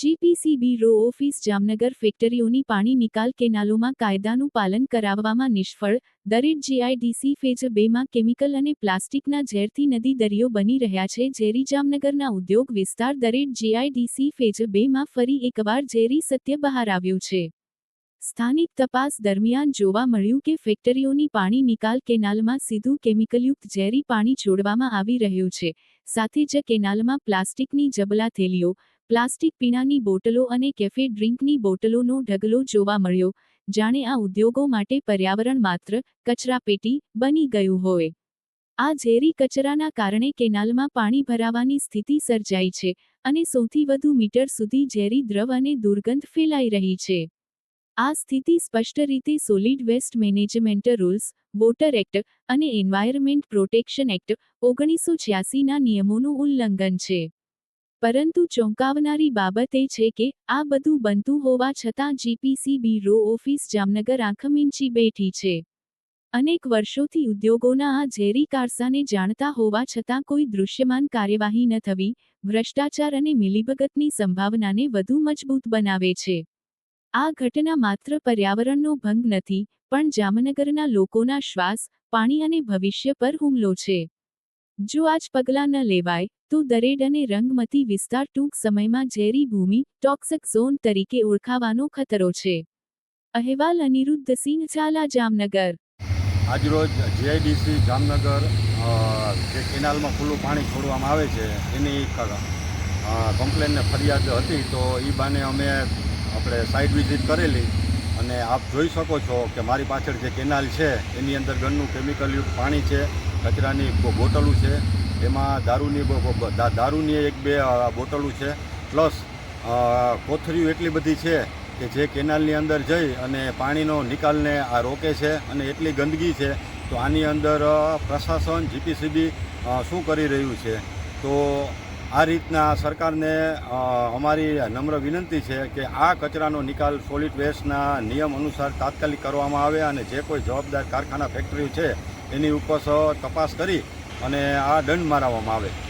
GPCB RO office Jamnagar ફેક્ટરીઓની પાણી નિકાલ કેનાલોમાં કાયદાનું પાલન કરાવવામાં નિષ્ફળ. દરેક જીઆઈડીસી ફેજ બેમાં કેમિકલ અને પ્લાસ્ટિકના ઝેરથી નદી દરિયો બની રહ્યા છે. ઝેરી જામનગરના ઉદ્યોગ વિસ્તાર દરેક જીઆઈડીસી ફેજ બેમાં ફરી એકવાર ઝેરી સત્ય બહાર આવ્યું છે. સ્થાનિક તપાસ દરમિયાન જોવા મળ્યું કે ફેક્ટરીઓની પાણી નિકાલ કેનાલમાં સીધું કેમિકલયુક્ત ઝેરી પાણી છોડવામાં આવી રહ્યું છે. સાથે જ કેનાલમાં પ્લાસ્ટિકની જબલા થેલીઓ પ્લાસ્ટિક પીણાની બોટલો અને કેફે ડ્રિંકની બોટલોનો ઢગલો જોવા મળ્યો, જાણે આ ઉદ્યોગો માટે પર્યાવરણ માત્ર કચરાપેટી બની ગયું હોય. આ ઝેરી કચરાના કારણે કેનાલમાં પાણી ભરાવાની સ્થિતિ સર્જાઈ છે અને સૌથી વધુ મીટર સુધી ઝેરી દ્રવ અને દુર્ગંધ ફેલાઈ રહી છે. આ સ્થિતિ સ્પષ્ટ રીતે solid waste management rules, water act અને એન્વાયરમેન્ટ પ્રોટેક્શન એક્ટ ઓગણીસો છ્યાસીના નિયમોનું ઉલ્લંઘન છે. પરંતુ ચોંકાવનારી બાબત એ છે કે, આ બધું બનતું હોવા છતાં જીપીસીબી રો ઓફિસ જામનગર આંખ ઇંચી બેઠી છે. અનેક વર્ષોથી ઉદ્યોગોના આ ઝેરી કારસાને જાણતા હોવા છતાં કોઈ દૃશ્યમાન કાર્યવાહી ન થવી, ભ્રષ્ટાચાર અને મિલીભગતની સંભાવનાને વધુ મજબૂત બનાવે છે. આ ઘટના માત્ર પર્યાવરણનો ભંગ નથી, પણ જામનગરના લોકોના શ્વાસ, પાણી અને ભવિષ્ય પર હુમલો છે. જો આજ પગલાં ન લેવાય, તો દરેડ અને રંગમતી વિસ્તાર ટૂંક સમયમાં ઝેરી ભૂમિ, ટોક્સિક ઝોન તરીકે ઓળખાવાનો ખતરો છે. અહેવાલ અનિરુદ્ધ સિંહ, ઝાલા, જામનગર. આજરોજ જીઆઈડીસી જામનગર જે કેનાલમાં ખુલ્લું પાણી છોડવામાં આવે છે, એની કમ્પ્લેનને ફરિયાદ હતી, તો એ બાને અમે આપણે સાઇટ વિઝિટ કરેલી. અને આપ જોઈ શકો છો કે મારી પાછળ જે કેનાલ છે, એની અંદર ગનનું કેમિકલયુક્ત પાણી છે. કચરાની બોટલો છે. એમાં દારૂની દારૂની એક બે બોટલો છે. પ્લસ કોથરીઓ એટલી બધી છે કે જે કેનાલની અંદર જઈ અને પાણીનો નિકાલને આ રોકે છે અને એટલી ગંદકી છે, તો આની અંદર પ્રશાસન, જીપીસીબી શું કરી રહ્યું છે? તો આ રીતના સરકારને અમારી નમ્ર વિનંતી છે કે આ કચરાનો નિકાલ સોલિડ વેસ્ટના નિયમ અનુસાર તાત્કાલિક કરવામાં આવે અને જે કોઈ જવાબદાર કારખાના ફેક્ટરીઓ છે એની ઉપર તપાસ કરી અને આ દંડ મારવામાં આવે.